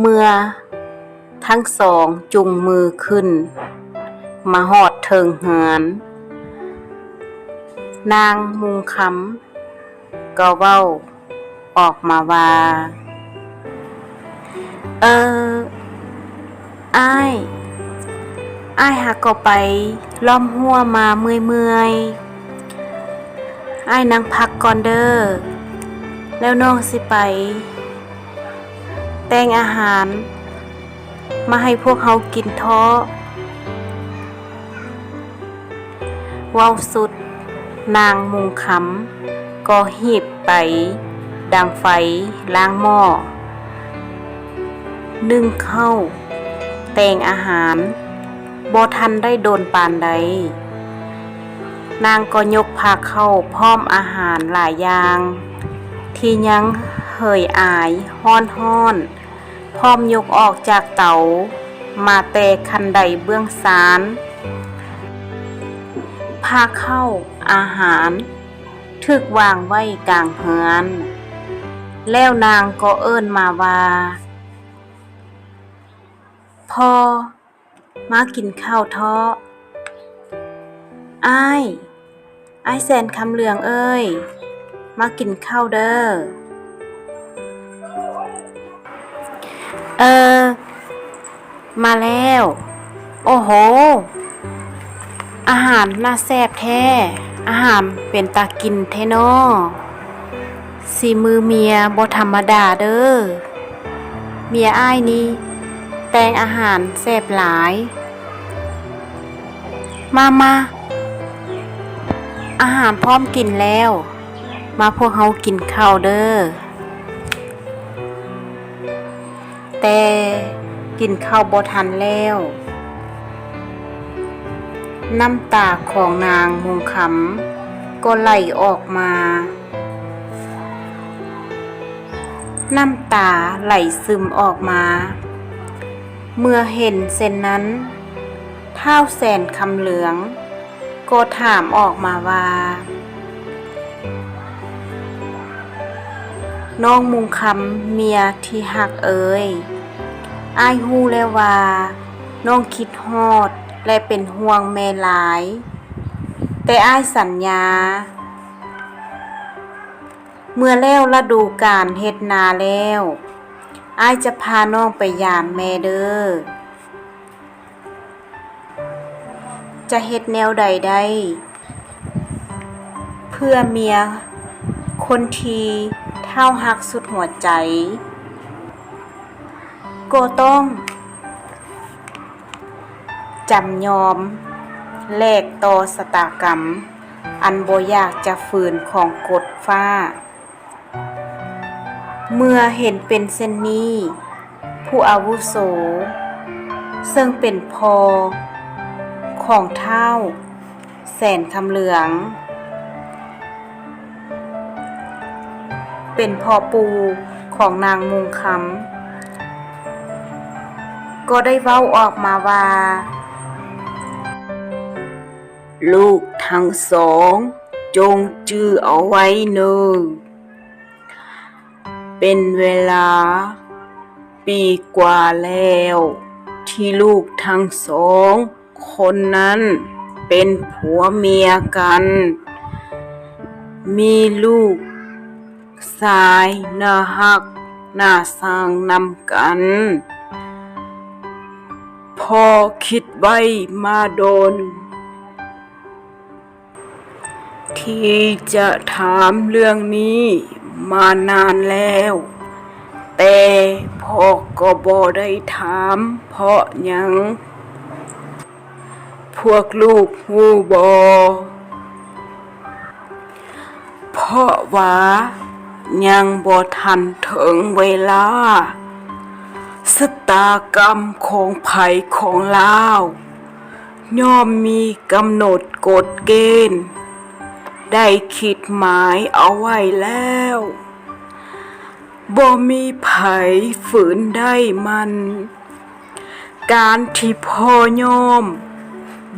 เมื่อ ทั้งสองจุงมือขึ้น มาหอดเทิงเหือน นางมุงคำก็เว้า ออกมาว่า เอออ้ายอ้ายหากก็ไปล้อมหัวมาเมื่อยๆอ้ายนั่งพักก่อนเด้อแล้วน้องสิไป แต่งอาหาร มาให้พวกเขากินท้อว้าสุด นางมุงคำก็หีบไป ดังไฟล้างหม้อ นึ่งเข้าวแต่งอาหารบ่ทันได้โดนปานใด นางก็ยกพาเข้าพร้อมอาหารหลายอย่าง ที่ยัง เฮยอายห้อนห้อนพร้อมยกออกจากเตามาแต่คันใดเบื้องสารพาเข้าอาหารถึกวางไว้กลางเฮือน แล้วนางก็เอิ้นมาว่าพ่อมากินข้าวทาะอ้าย อ้ายแสนคำเหลืองเอ้ย มากินข้าวเด้อ เออ มาแล้ว โอ้โห อาหารน่าแซ่บแท้ อาหารเป็นตากินแท้นอสีมือเมียบ่ธรรมดาเด้อ เมียอ้ายนี่แต่งอาหารแซ่บหลาย มามาอาหารพร้อมกินแล้ว มาพวกเฮากินข้าวเด้อ แต่กินข้าวบ่ทันแล้ว น้ำตาของนางมุงคำก็ไหลออกมา น้ำตาไหลซึมออกมา เมื่อเห็นเส้นนั้นเท้าแสนคำเหลือง ก็ถามออกมาว่าน้องมุงคำเมียที่หักเอ่ย อายฮู้แล้วว่า น้องคิดฮอดและเป็นห่วงแม่หลาย แต่อายสัญญา เมื่อแล้วฤดูการเฮ็ดนาแล้วอายจะพาน้องไปยามแม่เด้อ จะเฮ็ดแนวใดได้ เพื่อเมีย คนทีเท่าหักสุดหัวใจ ก็ต้องจำยอม แลกต่อสตากรรม อันบ่อยากจะฝืนของกฎฟ้า เมื่อเห็นเป็นเส้นนี้ ผู้อาวุโส ซึ่งเป็นพอ ของเท่า แสนคำเหลือง เป็นพ่อปูของนางมุงคำ ก็ได้เว้าออกมาว่า ลูกทั้งสอง จงจื้อเอาไว้เนอเป็นเวลา ปีกว่าแล้ว ที่ลูกทั้งสอง คนนั้นเป็นผัวเมียกัน มีลูกสายนาฮักนาสร้างนำกัน พอคิดไว้มาโดน ที่จะถามเรื่องนี้มานานแล้ว แต่พ่อก็บ่ได้ถามเพราะยัง พวกลูกฮู้บอเพราะว่ายังบ่ทันถึงเวลา สตากรรมของไผของลาวย่อมมีกำหนดกฎเกณฑ์ ได้คิดหมายเอาไว้แล้วบ่มีไผฝืนได้มัน การที่พ่อย่อม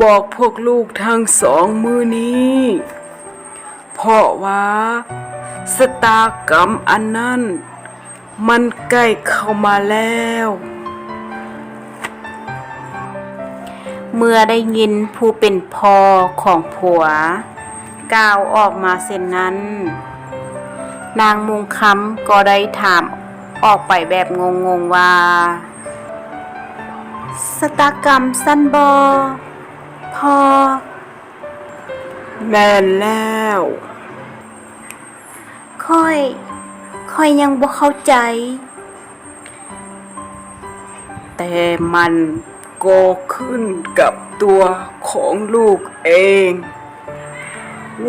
บอกพวกลูกทั้งสองมือนี้ เพราะว่า สตากรรมอันนั้น มันใกล้เข้ามาแล้ว เมื่อได้ยินผู้เป็นพ่อของผัวกล่าวออกมาเช่นนั้น นางมุงคำก็ได้ถามออกไปแบบงงๆว่า สตากรรมสั้นบอพอแม่นแล้ว ค่อย ค่อยยังบ่เข้าใจ แต่มันก็ขึ้นกับตัวของลูกเอง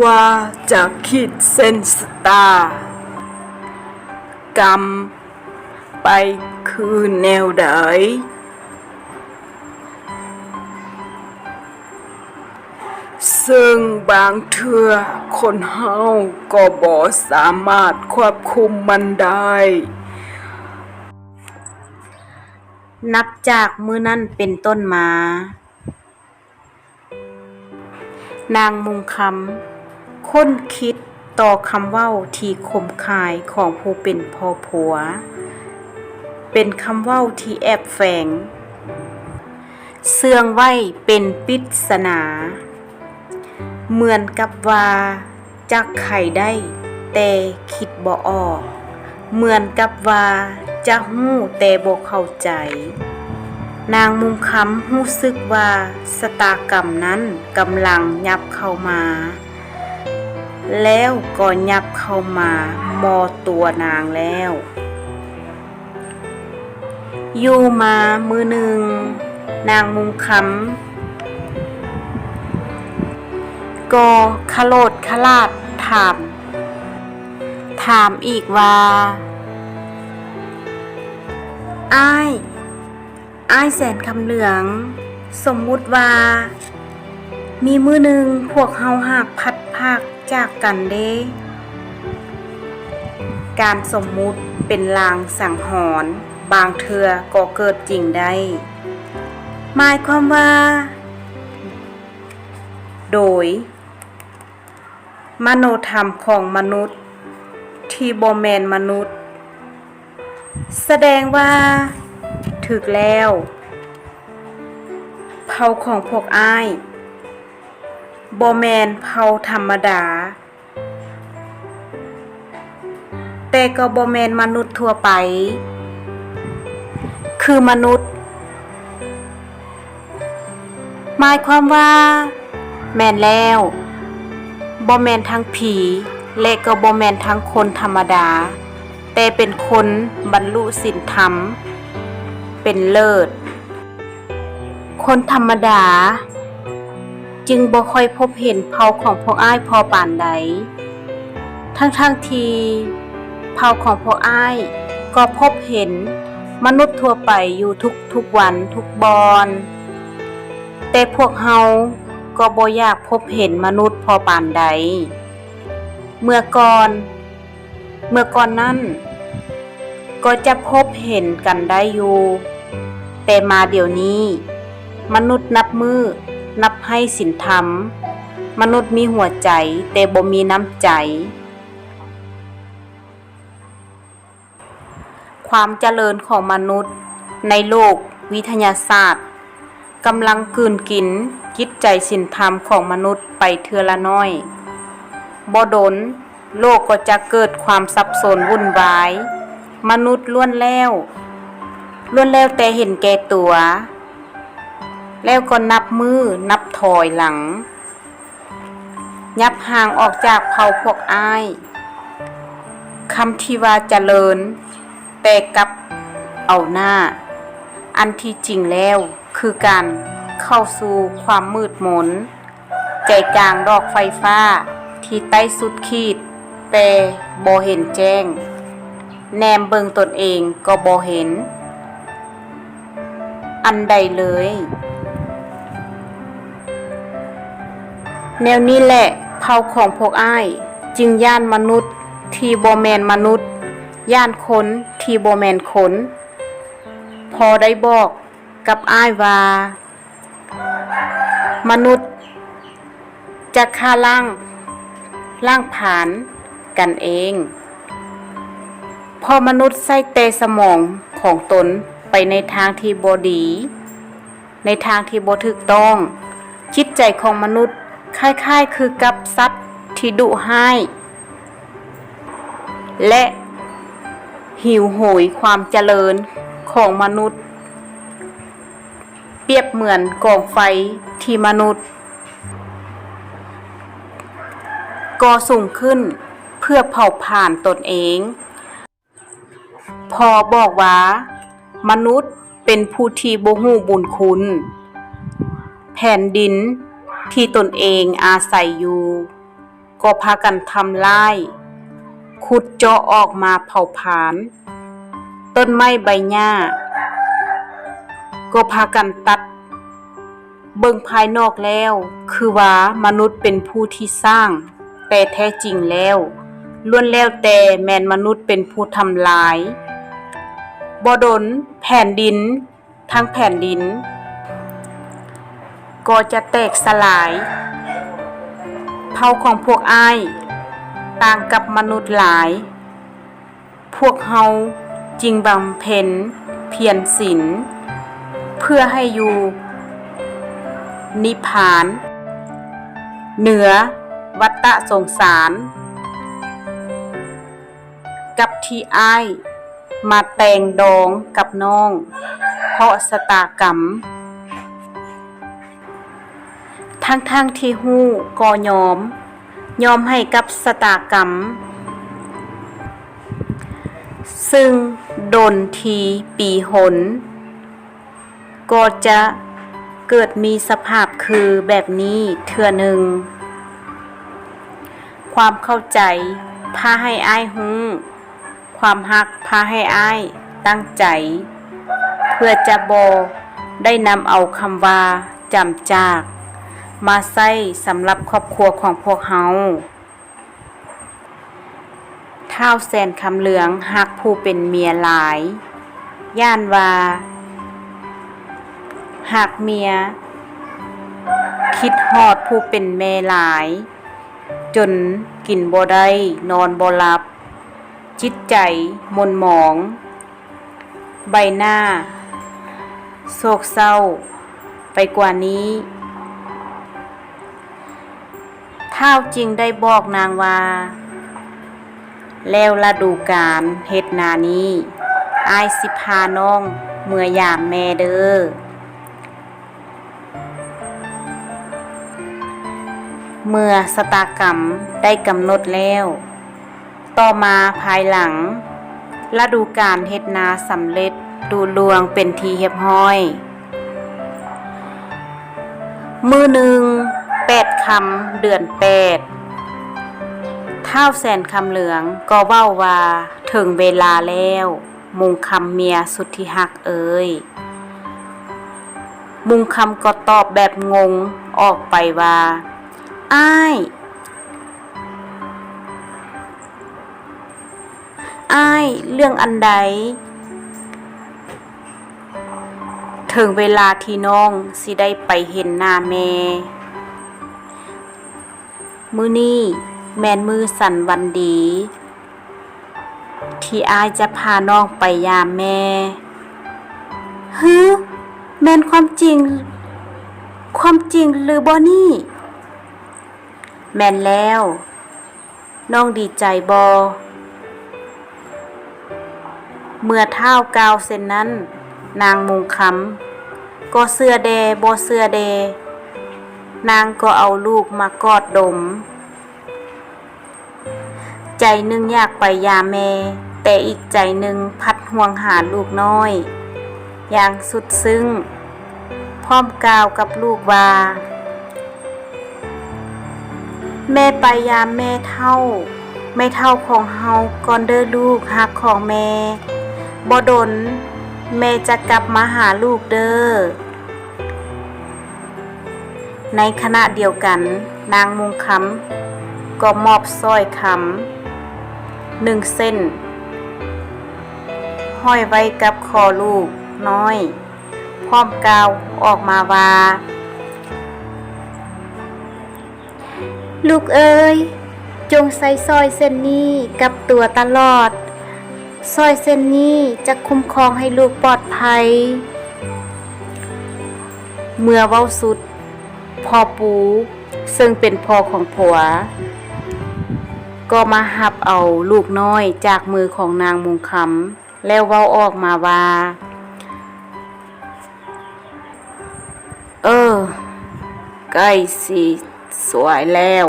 ว่าจะคิดเส้นสตาร์กรรมไปคือแนวใด ซึ่งบางเทื่อคนเฮาก็บ่สามารถควบคุมมันได้ นับจากมือนั้นเป็นต้นมา นางมุงคำค้นคิดต่อคำเว้าที่คมคายของผู้เป็นพ่อผัว เป็นคำเว้าที่แอบแฝง เสื่องไว้เป็นปริศนา เหมือนกับว่าจักไข่ได้ แต่คิดบ่ออก เหมือนกับว่าจะหู้แต่บ่เข้าใจ นางมุงคำหู้สึกว่าสตากรรมนั้นกำลังยับเข้ามา แล้วก็ยับเข้ามามอตัวนางแล้วอยู่มามือหนึ่ง นางมุงคำ กขโลดขลาดถาม ถามอีกว่าอ้ายอ้ายแสนคำเหลือง สมมุติว่า มีมือหนึ่งพวกเฮาหักพัดภาคจากกันเด้การสมมุติเป็นลางสังหรณ์บางเทือก็เกิดจริงได้ หมายความว่า โดย มโนธรรมของมนุษย์ ที่บแมนมนุษย์ แสดงว่า ถึกแล้วเผาของพวกอ้ายบแมนเผาธรรมดา แต่ก็บแมนมนุษย์ทั่วไป คือมนุษย์ หมายความว่า แมนแล้ว บแมนทั้งผีและก็บแมนทั้งคนธรรมดา แต่เป็นคนบรรลุสินธรรม เป็นเลิศ คนธรรมดา จึงบ่ค่อยพบเห็นเผ่าของพวกอ้ายพอป่านใด ทั้งๆทีเผ่าของพวกอ้ายก็พบเห็นมนุษย์ทั่วไปอยู่ทุกทุกวันทุกบอน แต่พวกเฮา ก็บ่อยากพบเห็นมนุษย์พอปานใด เมื่อก่อน เมื่อก่อนนั้น ก็จะพบเห็นกันได้อยู่ แต่มาเดี๋ยวนี้ มนุษย์นับมือ นับให้สินธรรม มนุษย์มีหัวใจแต่บ่มีน้ำใจ ความเจริญของมนุษย์ในโลกวิทยาศาสตร์กำลังกลืนกิน จิตใจสินธรรมของมนุษย์ไปเทือละน้อยบ่ดน โลกก็จะเกิดความสับสนวุ่นวาย มนุษย์ล้วนแล้วล้วนแล้วแต่เห็นแก่ตัว แล้วก็นับมือนับถอยหลัง ยับห่างออกจากเผ่าพวกอ้ายคำที่ว่าเจริญ แต่กับเอาหน้า อันที่จริงแล้วคือการ เข้าสู่ความมืดมน ใจกลางดอกไฟฟ้า ที่ใต้สุดขีด แต่บ่เห็นแจ้ง แนมเบิงตนเองก็บ่เห็น อันใดเลย แนวนี้แหละเผาของพวกอ้าย จึงย่านมนุษย์ที่บ่แมนมนุษย์ ย่านคนที่บ่แมนคนพอได้บอกกับอ้ายว่า มนุษย์ จะฆ่าล่างล่างผานกันเอง พอมนุษย์ใส่แต่สมองของตนไปในทางที่บดี ในทางที่บถูกต้อง จิตใจของมนุษย์คล้ายๆคือกับสัตว์ที่ดุให้และหิวโหยความเจริญของมนุษย์ รียบเหมือนกองไฟที่มนุษย์ก่อสูงขึ้นเพื่อเผาผ่านตนเอง พอบอกว่า มนุษย์เป็นผู้ที่บ่ฮู้บุญคุณ แผ่นดินที่ตนเองอาศัยอยู่ ก็พากันทำลายขุดเจาะออกมาเผาผลาญต้นไม้ใบหญ้า ก็พากันตัด เบิ่งภายนอกแล้ว คือว่ามนุษย์เป็นผู้ที่สร้าง แต่แท้จริงแล้วล้วนแล้วแต่แมนมนุษย์เป็นผู้ทำลายบดนแผ่นดิน ทั้งแผ่นดิน ก็จะแตกสลายเผ่าของพวกอ้าย ต่างกับมนุษย์หลาย พวกเฮาจริงบำเพ็ญเพียรศีล พื่อให้อยู่ นิพพาน เหนือวัตตะสงสาร กับที่อ้ายมาแต่งดองกับน้อง เพราะสตากรรม ทั้งๆทที่หู้ก็ยอม ยอมให้กับสตากรรม ซึ่งโดนทีปีหน ก็จะเกิดมีสภาพคือแบบนี้เทื่อหนึ่ง ความเข้าใจพาให้อ้ายหู้ความฮักพาให้อ้ายตั้งใจ เพื่อจะบอได้นำเอาคำว่าจำจาก มาใส่สำหรับครอบครัวของพวกเฮาเท้าวแสนคำเหลืองฮักผู้เป็นเมียหลาย ย่านว่า หากเมีย คิดฮอดผู้เป็นแม่หลาย จนกินบ่ได้นอนบ่หลับ จิตใจมนหมอง ใบหน้า โศกเศร้า ไปกว่านี้ท้าวจริงได้บอกนางว่า แล้วฤดูกาลเฮ็ดนานี้ อายสิพาน้อง เมื่อยามแม่เด้อ เมื่อสตากรรมได้กำหนดแล้ว ต่อมาภายหลังฤดูกาลเฮ็ดนาสำเร็จดูลวงเป็นทีเรียบห้อย มือหนึ่งแปดคำเดือนแปดเท้าแสนคำเหลืองก็เว้าว่าถึงเวลาแล้ว มุงคำเมียสุดที่หักเอ่ยมุงคำก็ตอบแบบงงออกไปว่า อ้ายอ้ายเรื่องอันใด ถึงเวลาที่น้องสิได้ไปเห็นหน้าแม่ มือนี่แมนมือสั่นวันดี ที่อ้ายจะพาน้องไปยามแม่ฮึแมนความจริง ความจริงหรือบ่นี่ แม่นแล้วน้องดีใจบอ เมื่อเท้ากาวเส้นนั้น นางมุงคำก็เสื้อแดบ่เสื้อแด นางก็เอาลูกมากอดดม ใจหนึงอยากไปยาแม่ แต่อีกใจหนึ่งพัดห่วงหาลูกน้อย อย่างสุดซึ้ง พร้อมกาวกับลูกว่า แม่ไปยามแม่เท่า แม่เท่าของเฮาก่อนเด้อลูกหักของแม่บ่ดน แม่จะกลับมาหาลูกเด้อ ในขณะเดียวกัน นางมุงคำก็มอบสร้อยคำหนึ่งเส้น ห้อยไว้กับคอลูกน้อย พร้อมกาวออกมาว่า ลูกเอ้ยจงใส่ซอยเส้นนี้กับตัวตลอดซอยเส้นนี้จะคุ้มครองให้ลูกปลอดภัย เมื่อเว้าสุดพ่อปู ซึ่งเป็นพ่อของผัว ก็มาหับเอาลูกน้อยจากมือของนางมงคำแล้วเว้าออกมาว่า เออ ใกล้สิ สวยแล้ว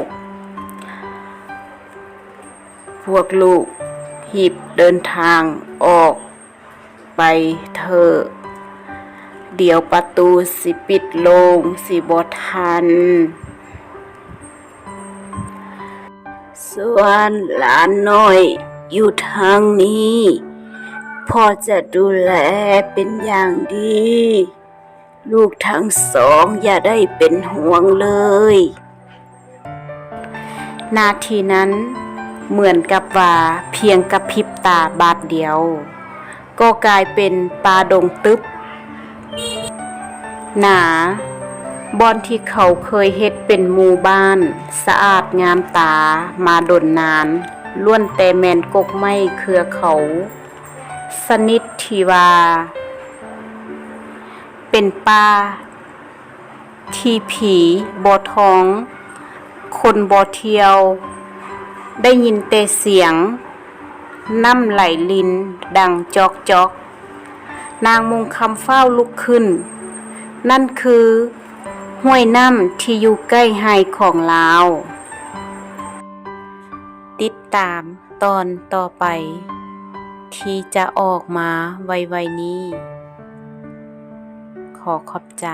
พวกลูกหีบเดินทางออกไปเถอะเดี๋ยวประตูสิปิดลงสิบทัน ส่วนหลานน้อยอยู่ทางนี้พ่อจะดูแลเป็นอย่างดี ลูกทั้งสองอย่าได้เป็นห่วงเลย นาทีนั้น เหมือนกับว่าเพียงกระพริบตาบาดเดียว ก็กลายเป็นปลาดงตึบหนาบอนที่เขาเคยเฮ็ดเป็นหมู่บ้าน สะอาดงามตามาดนนานล้วนแต่แมนกกไม้เครือเขา สนิททีวา เป็นป่าที่ผีบอท้อง คนบอเที่ยว ได้ยินแต่เสียง น้ำไหลลินดังจอกจอกนางมุงคำเฝ้าลุกขึ้น นั่นคือห้วยน้ำที่อยู่ใกล้ไฮของลาว ติดตามตอนต่อไป ที่จะออกมาไวๆนี้ ขอขอบใจ